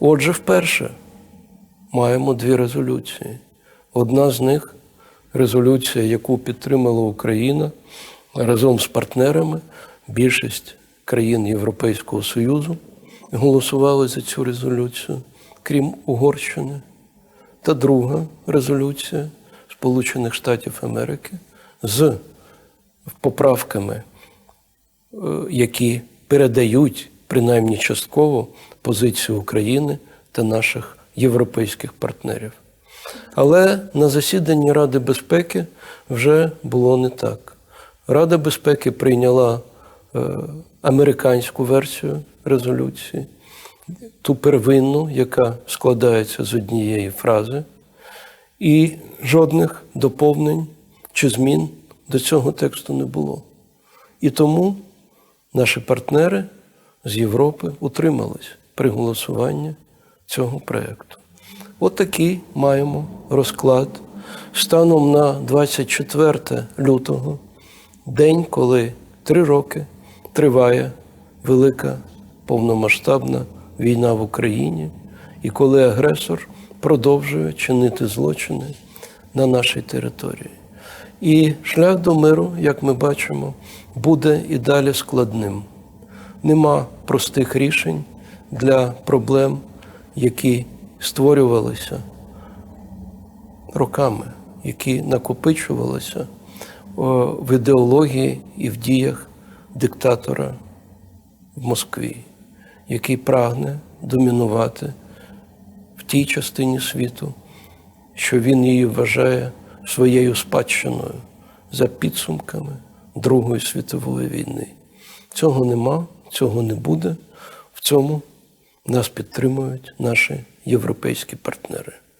Отже, вперше маємо дві резолюції. Одна з них резолюція, яку підтримала Україна разом з партнерами. Більшість країн Європейського Союзу голосували за цю резолюцію, крім Угорщини. Та друга резолюція Сполучених Штатів Америки з поправками, е, які передають принаймні частково позицію України та наших європейських партнерів. Але на засіданні Ради безпеки вже було не так. Рада безпеки прийняла е, американську версію резолюції, ту первинну, яка складається з однієї фрази, і жодних доповнень чи змін до цього тексту не було. І тому наші партнери з Європи утримались при голосуванні цього проєкту. От маємо розклад станом на 24 лютого, день, коли три роки триває велика повномасштабна війна в Україні, і коли агресор продовжує чинити злочини на нашій території. І шлях до миру, як ми бачимо, буде і далі складним. Нема простих рішень для проблем, які створювалися роками, які накопичувалися в ідеології і в діях диктатора в Москві, який прагне домінувати в тій частині світу, що він її вважає своєю спадщиною за підсумками Другої світової війни. Цього нема, цього не буде. В цьому нас підтримують наші європейські партнери.